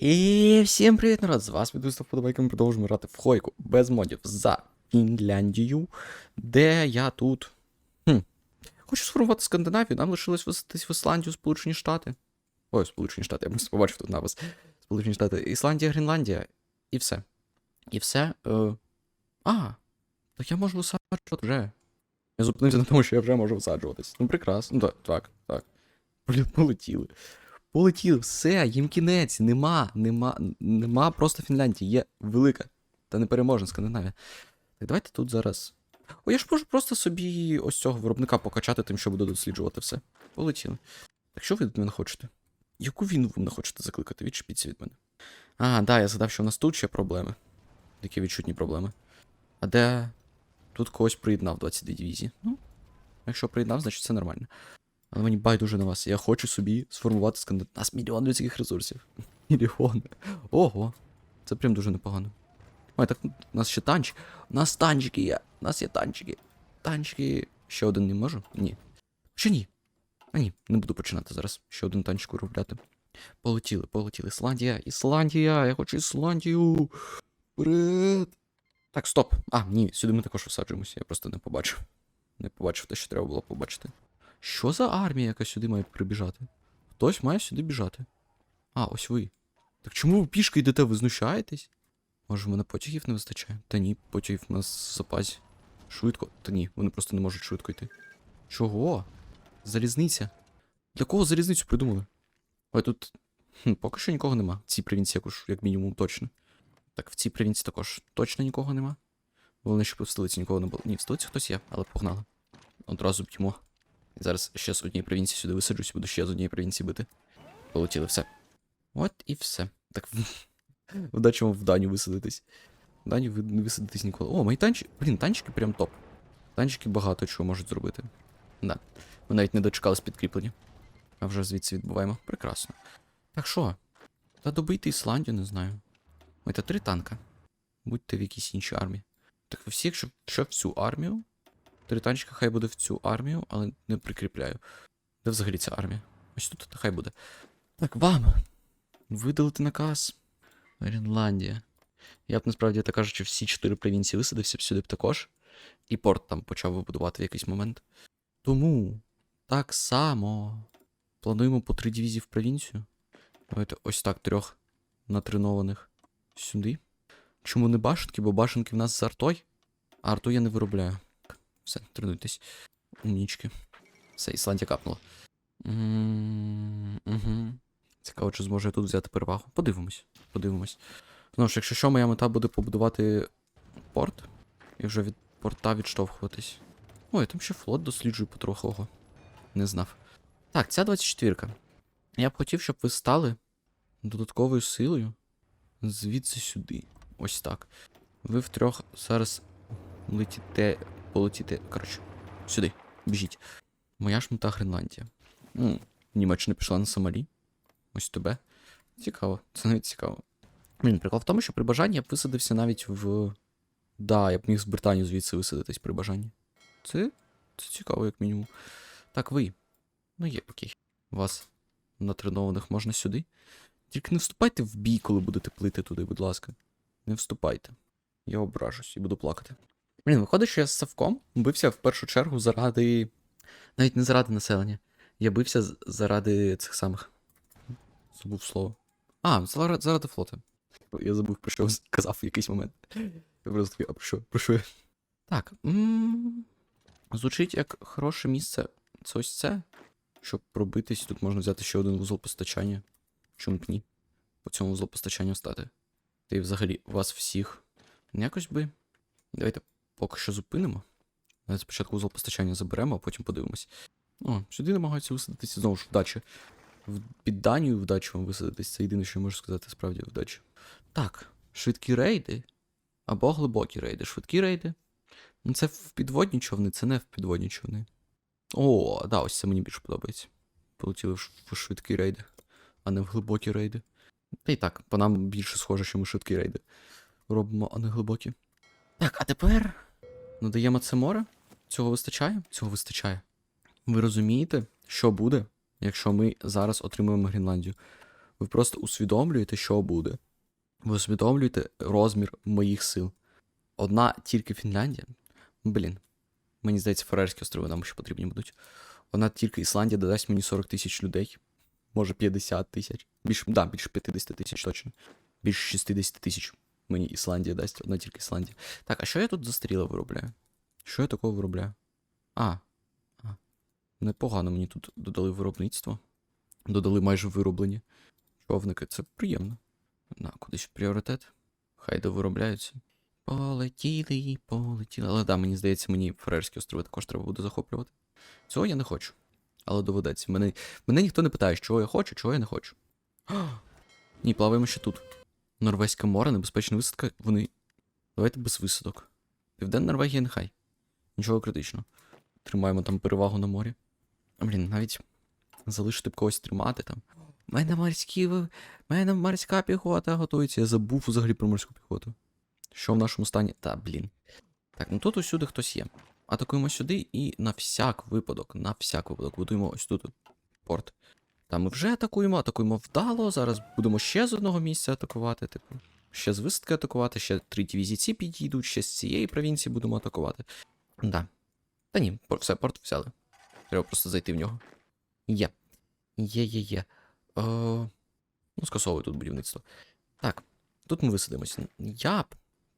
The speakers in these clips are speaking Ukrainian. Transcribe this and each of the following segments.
І всім привіт, народ! З вас відвистав подобайки, ми продовжуємо грати в Хойку без модів за Фінляндію, де я тут. Хм. Хочу сформувати Скандинавію, нам лишилось висадитись в Ісландію, Сполучені Штати. Ой, Сполучені Штати, я просто побачив тут напис. Сполучені Штати, Ісландія, Гренландія. І все. І все. Е... А, так я можу висаджувати вже. Я зупинився на тому, що я вже можу висаджуватись. Ну, прекрасно. Ну, так, так, так. Полетіли. Полетіли, все, їм кінець, нема, нема, нема просто Фінляндії, є велика та непереможна Скандинавія. Так давайте тут зараз. О, я ж можу просто собі ось цього виробника покачати тим, що буду досліджувати все. Полетіли. Так що ви від мене хочете? Яку війну ви мене хочете закликати? Відчепіться від мене. А, да, я згадав, що в нас тут ще проблеми. Такі відчутні проблеми. А де. Тут когось приєднав 22 дивізії. Ну, якщо приєднав, значить все нормально. Але мені байдуже на вас. Я хочу собі сформувати скандинав. У нас мільйон людських ресурсів. Мільйон. Ого. Це прям дуже непогано. Ой, так у нас ще танчик. У нас танчики є. У нас є танчики. Танчики. Ще один не можу? Ні. Ще ні. А ні, не буду починати зараз. Ще один танчик виробляти. Полетіли, полетіли. Ісландія, Ісландія, я хочу Ісландію. Вперед. Так, стоп. А, ні, сюди ми також всаджуємося, я просто не побачив. Не побачив те, що треба було побачити. Що за армія, яка сюди має прибіжати? Хтось має сюди біжати. А, ось ви. Так чому ви пішки йдете, ви знущаєтесь? Може, в мене потягів не вистачає? Та ні, потягів у нас в запасі. Швидко. Та ні, вони просто не можуть швидко йти. Чого? Залізниця. Для кого залізницю придумали? Ой, тут. Хм, поки що нікого нема. В цій провінції якось, як мінімум, точно. Так, в цій провінції також точно нікого нема. Головне, щоб в столиці нікого не було. Ні, в столиці хтось є, але погнали. Одразу б'ємо. Зараз ще з однієї провінції сюди висаджусь, буду ще з однієї провінції бити. Полетіли все. От і все. Так вдачі вам в Даню висадитись. В Даню не висадитись ніколи. О, мої танчики. Блін, танчики прям топ. Танчики багато чого можуть зробити. Да. Ми навіть не дочекались підкріплення. А вже звідси відбуваємо. Прекрасно. Так що? Та добийте Ісландію, не знаю. Ой, та три танка. Будьте в якійсь іншій армії. Так ви всі, якщо, якщо всю армію. Три танчика хай буде в цю армію, але не прикріпляю. Де взагалі ця армія? Ось тут хай буде. Так, вам. Видалити наказ. Гренландія. Я б насправді так кажучи, всі чотири провінції висадився б сюди б також. І порт там почав вибудувати в якийсь момент. Тому так само плануємо по три дивізії в провінцію. Давайте ось так трьох натренованих сюди. Чому не башенки? Бо башенки в нас з артой, а арту я не виробляю. Все, тренуйтесь. Умнічки. Все, Ісландія капнула. Угу. Цікаво, чи зможу я тут взяти перевагу. Подивимось. Подивимось. Знову ж, якщо що, моя мета буде побудувати порт. І вже від порта відштовхуватись. Ой, там ще флот досліджую потроху. Ого. Не знав. Так, ця 24-ка. Я б хотів, щоб ви стали додатковою силою звідси сюди. Ось так. Ви втрьох зараз летіте, полетіте. Коротше, сюди. Біжіть. Моя ж мета Гренландія. Ну, Німеччина пішла на Сомалі. Ось тебе. Цікаво, це навіть цікаво. Блін, прикол в тому, що при бажанні я б висадився навіть в. Да, я б міг з Британії звідси висадитись при бажанні. Це. Це цікаво, як мінімум. Так, ви. Ну є, окей. Вас натренованих можна сюди. Тільки не вступайте в бій, коли будете плити туди, будь ласка. Не вступайте. Я ображусь і буду плакати. Блін, виходить, що я з Савком бився в першу чергу заради. Навіть не заради населення. Я бився заради цих самих. Забув слово. А, заради, заради флоту. Я забув, про що казав в якийсь момент. Я просто такий, а про що? Про що? я? Так. м, Звучить як хороше місце. Це ось це. Щоб пробитись, тут можна взяти ще один вузол постачання. Чому б ні? По цьому вузлу постачання стати. Та й взагалі вас всіх. Якось би. Давайте поки що зупинимо. Давайте спочатку вузол постачання заберемо, а потім подивимось. О, сюди намагаються висадитися знову ж вдача. В... Під Данію вдачу вам висадитись. Це єдине, що я можу сказати, справді вдача. Так, швидкі рейди. Або глибокі рейди. Швидкі рейди. Ну, це в підводні човни, це не в підводні човни. О, да, ось це мені більше подобається. Полетіли в швидкі рейди, а не в глибокі рейди. Та й так, по нам більше схоже, що ми швидкі рейди робимо, а не глибокі. Так, а тепер надаємо це море. Цього вистачає? Цього вистачає. Ви розумієте, що буде, якщо ми зараз отримуємо Гренландію? Ви просто усвідомлюєте, що буде. Ви усвідомлюєте розмір моїх сил. Одна тільки Фінляндія. Блін. Мені здається, Фарерські острови нам ще потрібні будуть. Одна тільки Ісландія додасть мені 40 тисяч людей. Може 50 тисяч. Більше, да, більше 50 тисяч точно. Більше 60 тисяч мені Ісландія дасть, одна тільки Ісландія. Так, а що я тут застріла виробляю? Що я такого виробляю? А. а. Непогано мені тут додали виробництво. Додали майже вироблені човники. Це приємно. На, кудись пріоритет. Хай довиробляються. Полетіли, полетіли. Але да, мені здається, мені Фарерські острови також треба буде захоплювати. Цього я не хочу. Але доведеться. Мене, мене ніхто не питає, чого я хочу, чого я не хочу. Ні, плаваємо ще тут. Норвезьке море, небезпечна висадка. Вони. Давайте без висадок. Південна Норвегія нехай. Нічого критичного. Тримаємо там перевагу на морі. Блін, навіть залишити б когось тримати там. Мене морські. Мене морська піхота готується. Я забув взагалі про морську піхоту. Що в нашому стані? Та, блін. Так, ну тут усюди хтось є. Атакуємо сюди і на всяк випадок, на всяк випадок будуємо ось тут порт. Там ми вже атакуємо, атакуємо вдало. Зараз будемо ще з одного місця атакувати, типу. Ще з висадки атакувати, ще три дивізії ці підійдуть, ще з цієї провінції будемо атакувати. Да. Та ні, все, порт взяли. Треба просто зайти в нього. Є. Є, є, є. О, ну, скасовую тут будівництво. Так, тут ми висадимося. Я б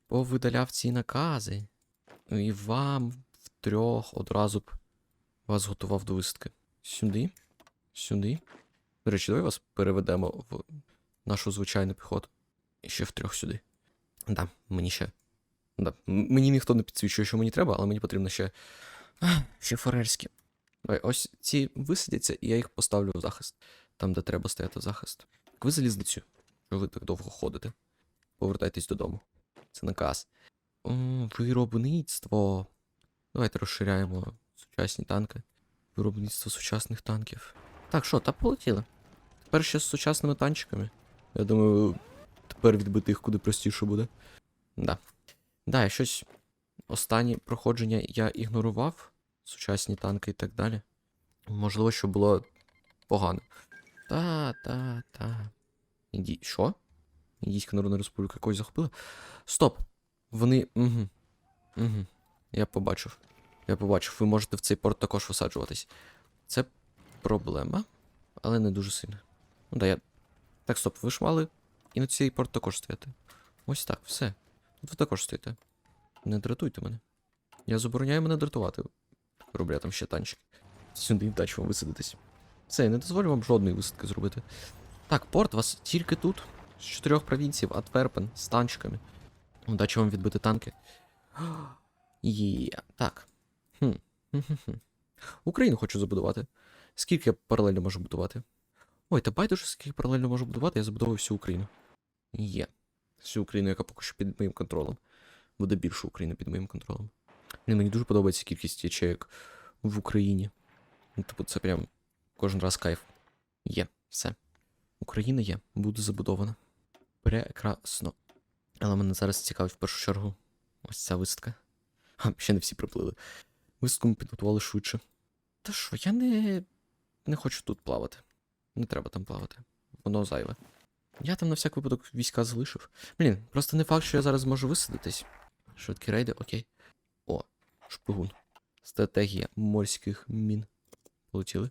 повидаляв ці накази. І вам втрьох одразу б вас готував до висадки. Сюди. Сюди. До речі, давай вас переведемо в нашу звичайну піхоту. І ще втрьох сюди. Да, мені ще. Да. Мені ніхто не підсвічує, що мені треба, але мені потрібно ще. Ще форельські. Ось ці висадяться, і я їх поставлю в захист. Там, де треба стояти в захист. Так ви залізницю. Що ви так довго ходите? Повертайтесь додому. Це наказ. Виробництво. Давайте розширяємо сучасні танки. Виробництво сучасних танків. Так, що, та полетіли. Тепер ще з сучасними танчиками. Я думаю, тепер відбити їх куди простіше буде. Да. Да, я щось. Останні проходження я ігнорував. Сучасні танки і так далі. Можливо, що було погано. Та, та, та. Інді... Що? Індійська Народна Республіка якось захопила? Стоп! Вони. Угу. Угу. Я побачив. Я побачив, ви можете в цей порт також висаджуватись. Це проблема, але не дуже сильно. Ну да, я. Так, стоп, ви ж мали і на цей порт також стояти. Ось так, все. Тут ви також стоїте. Не дратуйте мене. Я забороняю мене дратувати. Роблю там ще танчики. Сюди вдачі вам висадитись. Все, я не дозволю вам жодної висадки зробити. Так, порт у вас тільки тут. З чотирьох провінцій, Антверпен, з танчиками. Удачі вам відбити танки. Є, так. Хм. Україну хочу забудувати. Скільки я паралельно можу будувати? Ой, та байдуже, скільки паралельно можу будувати, я забудовую всю Україну. Є. Всю Україну, яка поки що під моїм контролем. Буде більше України під моїм контролем. Блін, мені дуже подобається кількість ячеек в Україні. Ну, типу, це прям кожен раз кайф. Є, все. Україна є, буде забудована. Прекрасно. Але мене зараз цікавить в першу чергу ось ця висадка. А, ще не всі приплили. Висадку ми підготували швидше. Та що, я не. не хочу тут плавати. Не треба там плавати. Воно зайве. Я там на всяк випадок війська залишив. Блін, просто не факт, що я зараз зможу висадитись. Швидкі рейди, окей. О, шпигун. Стратегія морських мін. Полетіли.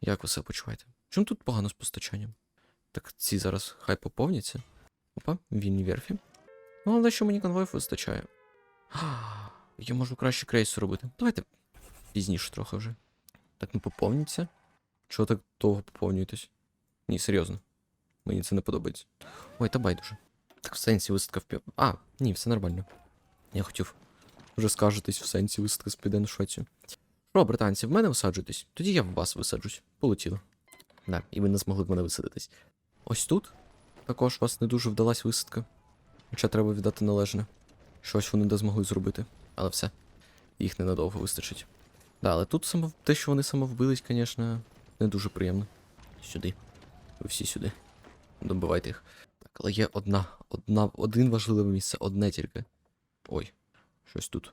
Як ви себе почуваєте? Чому тут погано з постачанням? Так ці зараз хай поповняться. Опа, вільні верфі. Ну, але що мені конвоїв вистачає. Я можу краще крейсу робити. Давайте пізніше трохи вже. Так не поповніться. Чого так довго поповнюєтесь? Ні, серйозно. Мені це не подобається. Ой, та байдуже. Так в сенсі висадка в пів. А, ні, все нормально. Я хотів вже скажетесь в сенсі висадка з Південну Швецію. Що, британці, в мене висаджуєтесь? Тоді я в вас висаджусь. Полетіло. Да, і ви не змогли в мене висадитись. Ось тут також у вас не дуже вдалась висадка. Хоча треба віддати належне. Щось вони не змогли зробити. Але все. Їх ненадовго вистачить. Да, але тут само... те, що вони самовбились, звісно, не дуже приємно. Сюди. Ви всі сюди. Добивайте їх. Так, але є одна, одна, один важливе місце, одне тільки. Ой, щось тут.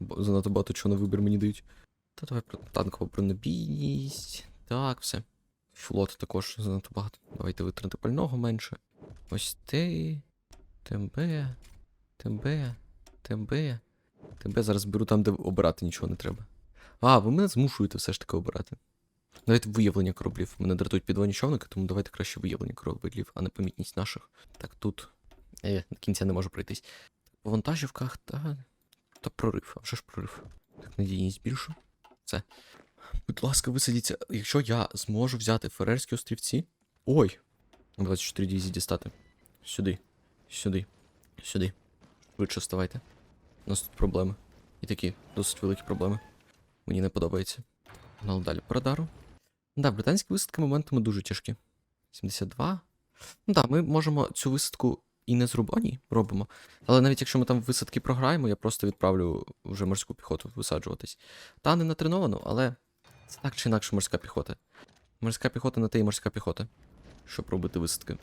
Бо занадто багато чого на вибір мені дають. Та давай про танкова бронебійність. Так, все. Флот також занадто багато. Давайте витрати пального менше. Ось ти. ТМБ. ТМБ. ТМБ. ТМБ зараз беру там, де обирати нічого не треба. А, ви мене змушуєте все ж таки обирати. Давайте виявлення кораблів. Мене дратують підводні човники, тому давайте краще виявлення кораблів, а не помітність наших. Так, тут. Е, до кінця не можу пройтись. По вантажівках та. Та прорив, а вже ж прорив. Так, надійність більшу. Все. Будь ласка, висадіться. Якщо я зможу взяти Ферерські острівці. Ой! 24 дивізії дістати. Сюди. Сюди. Сюди. Швидше вставайте. У нас тут проблеми. І такі досить великі проблеми. Мені не подобається. Гнали далі по радару. Да, британські висадки моментами дуже тяжкі. 72. Ну так, ми можемо цю висадку і не зробимо. Ні, робимо. Але навіть якщо ми там висадки програємо, я просто відправлю вже морську піхоту висаджуватись. Та не натреновано, але це так чи інакше морська піхота. Морська піхота на те і морська піхота. Щоб робити висадки.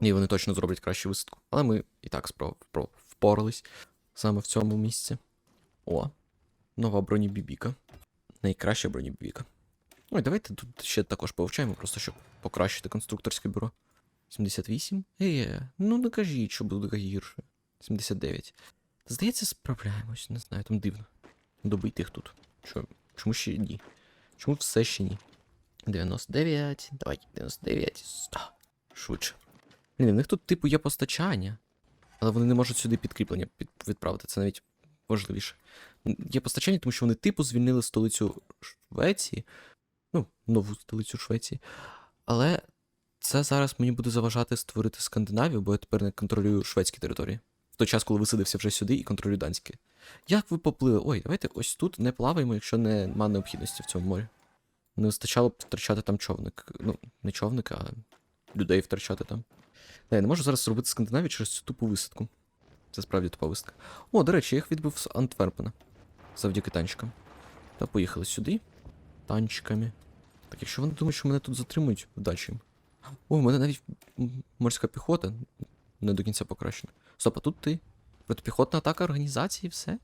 І вони точно зроблять кращу висадку. Але ми і так впро- впорались саме в цьому місці. О, нова бронебібіка. Найкраща бронебібіка. Ой, давайте тут ще також повчаємо, просто щоб покращити конструкторське бюро. 78? Е, ну не кажіть, що буде гірше. 79. Та здається, справляємось, не знаю, там дивно. Добити їх тут. Чо, чому ще ні? Чому все ще ні? 99, давай, 99, 100. Швидше. Блін, в них тут, типу, є постачання, але вони не можуть сюди підкріплення під, відправити, це навіть важливіше. Є постачання, тому що вони, типу, звільнили столицю Швеції, ну, нову столицю Швеції. Але це зараз мені буде заважати створити Скандинавію, бо я тепер не контролюю шведські території. В той час, коли висадився вже сюди і контролюю данські. Як ви поплили? Ой, давайте ось тут не плаваємо, якщо нема необхідності в цьому морі. Не вистачало б втрачати там човник. Ну, не човник, а людей втрачати там. Не, не можу зараз зробити Скандинавію через цю тупу висадку. Це справді тупа висадка. О, до речі, я їх відбив з Антверпена. Завдяки танчикам. Та поїхали сюди. Танчиками. Так, якщо вони думають, що мене тут затримують, вдачі їм. О, в мене навіть морська піхота не до кінця покращена. Стоп, а тут ти. Протипіхотна атака організації, все?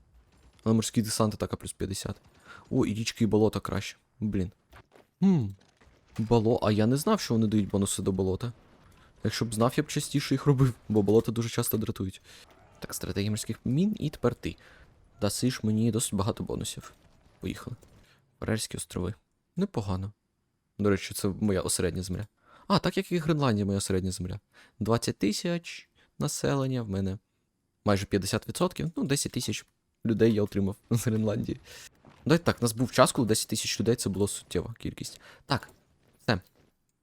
Але морський десант атака плюс 50. О, і річки і болота краще. Блін. Хм. Бало. А я не знав, що вони дають бонуси до болота. Якщо б знав, я б частіше їх робив, бо болота дуже часто дратують. Так, стратегія морських мін, і тепер ти. Дасиш мені досить багато бонусів. Поїхали. Фарерські острови. Непогано. До речі, це моя осередня земля. А, так як і Гренландія, моя середня земля. 20 тисяч населення в мене. Майже 50%, ну 10 тисяч людей я отримав з Гренландії. Давайте так, у нас був час, коли 10 тисяч людей це було суттєва кількість. Так, все.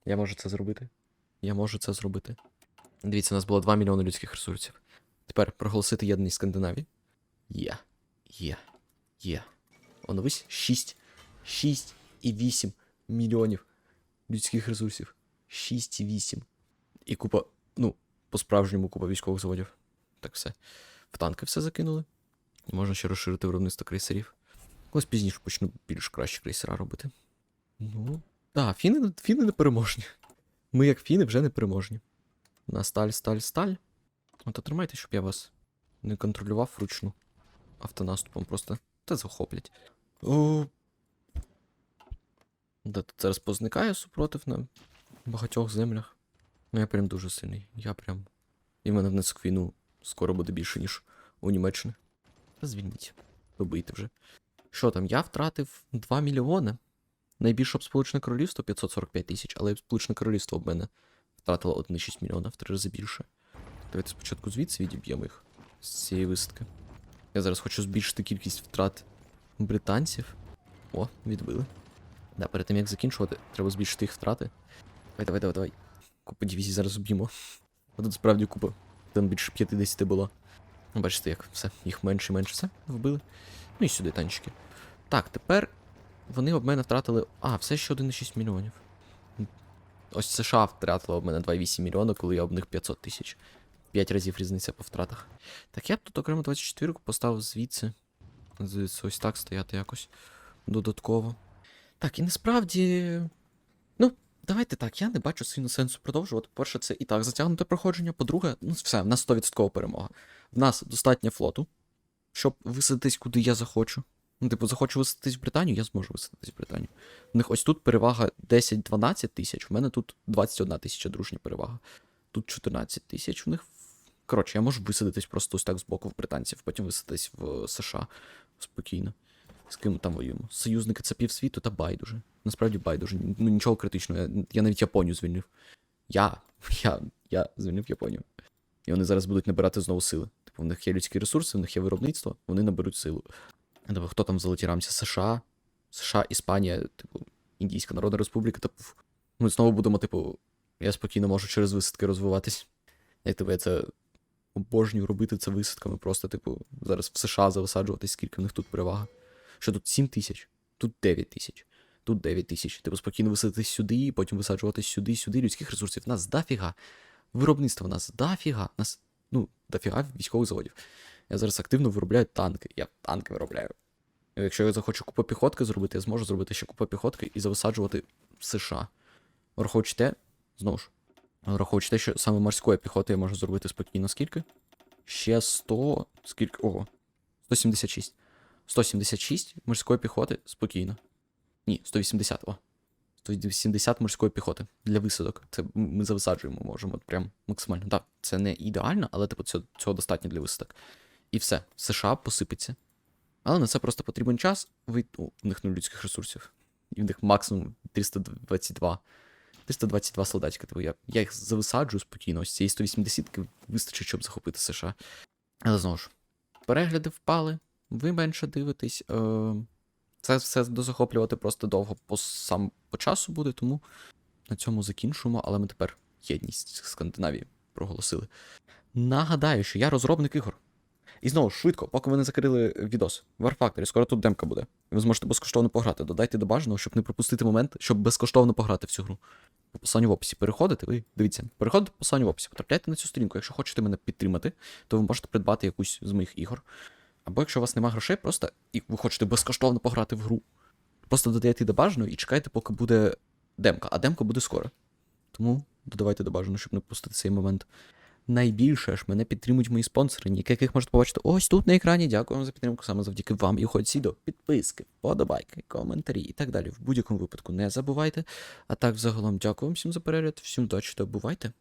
Я можу це зробити. Я можу це зробити. Дивіться, у нас було 2 мільйони людських ресурсів. Тепер проголосити єднаність Скандинавії. Є. Є. Є. Оновись 6. 6 і 8 мільйонів людських ресурсів. 6,8. І купа, ну, по-справжньому купа військових заводів. Так все. В танки все закинули. І можна ще розширити виробництво крейсерів. Ось пізніше почну більш кращі крейсера робити. Ну. Так, фіни, фіни не переможні. Ми, як фіни, вже не переможні. На сталь, сталь, сталь. От тримайте, щоб я вас не контролював вручну. Автонаступом просто. Та захоплять. О. Да, тут зараз позникає супротив на багатьох землях. Ну, я прям дуже сильний. Я прям. І в мене внесок війну скоро буде більше, ніж у Німеччини. Звільніть. Добийте вже. Що там, я втратив 2 мільйони. Найбільше б Сполучене Королівство 545 тисяч, але Сполучене Королівство в мене втратило 1,6 мільйона, в три рази більше. Давайте спочатку звідси відіб'ємо їх з цієї висадки. Я зараз хочу збільшити кількість втрат британців. О, відбили. Да, перед тим як закінчувати, треба збільшити їх втрати. Давай, давай, давай, давай. Купа дивізій зараз уб'ємо. А тут справді купа. Там більше 50 було. Ну, бачите, як все, їх менше і менше. Все, вбили. Ну і сюди танчики. Так, тепер вони об мене втратили. А, все ще 1,6 мільйонів. Ось США втратила об мене 2,8 мільйона, коли я об них 500 тисяч. 5 разів різниця по втратах. Так я б тут окремо 24 поставив звідси. Звідси ось так стояти якось додатково. Так, і насправді. Ну, давайте так, я не бачу сильно сенсу продовжувати. Перше, це і так затягнуте проходження. По-друге, ну все, в нас 100% перемога. В нас достатньо флоту, щоб висадитись куди я захочу. Ну, типу, захочу висадитись в Британію, я зможу висадитись в Британію. У них ось тут перевага 10-12 тисяч, в мене тут 21 тисяча дружня перевага. Тут 14 тисяч. У них. Коротше, я можу висадитись просто ось так з боку в британців, потім висадитись в США спокійно. З ким там воюємо? Союзники це півсвіту та байдуже. Насправді байдуже. Ну нічого критичного. Я, я навіть Японію звільнив. Я. Я. Я звільнив Японію. І вони зараз будуть набирати знову сили. Типу, в них є людські ресурси, в них є виробництво, вони наберуть силу. Тобто, хто там в золотій рамці? США, США, Іспанія, типу, Індійська Народна Республіка, типу. Ми знову будемо, типу, я спокійно можу через висадки розвиватись. Як тебе це обожнюю робити це висадками, просто, типу, зараз в США зависаджуватись, скільки в них тут перевага. Що тут 7 тисяч, тут 9 тисяч, тут 9 тисяч. Типу, спокійно висадитись сюди, потім висаджуватись сюди, сюди. Людських ресурсів нас дофіга. Виробництва в нас дофіга. У Нас, ну, дофіга військових заводів. Я зараз активно виробляю танки. Я танки виробляю. Якщо я захочу купу піхотки зробити, я зможу зробити ще купу піхотки і зависаджувати США. Враховуючи те, знову ж, враховуючи те, що саме морської піхоти я можу зробити спокійно скільки? Ще 100. Скільки? Ого. 176. 176 морської піхоти спокійно. Ні, 180, о. 180 морської піхоти для висадок. Це ми зависаджуємо, можемо от прям максимально. Так, це не ідеально, але типу цього, цього достатньо для висадок. І все, США посипеться. Але на це просто потрібен час. Ви... О, у них нуль людських ресурсів. І в них максимум 322. 322 солдатика. Типу я, я їх зависаджую спокійно. Ось цієї 180 вистачить, щоб захопити США. Але знову ж, перегляди впали, ви менше дивитесь. Е... Це все дозахоплювати просто довго по сам по часу буде, тому на цьому закінчуємо, але ми тепер єдність Скандинавії проголосили. Нагадаю, що я розробник ігор. І знову швидко, поки ви не закрили відос. War скоро тут демка буде. Ви зможете безкоштовно пограти. Додайте до бажаного, щоб не пропустити момент, щоб безкоштовно пограти в цю гру. По посиланню в описі переходите, ви дивіться, переходите по посиланню в описі, потрапляйте на цю сторінку. Якщо хочете мене підтримати, то ви можете придбати якусь з моїх ігор. Або якщо у вас немає грошей, просто і ви хочете безкоштовно пограти в гру, просто додаєте до бажаного і чекайте, поки буде демка. А демка буде скоро. Тому додавайте до бажаного, щоб не пропустити цей момент. Найбільше ж мене підтримують мої спонсори, ніяк яких можете побачити ось тут на екрані. Дякую вам за підтримку. Саме завдяки вам і ходці до підписки, подобайки, коментарі і так далі. В будь-якому випадку не забувайте. А так, взагалом, дякую вам всім за перегляд, всім удачі та бувайте.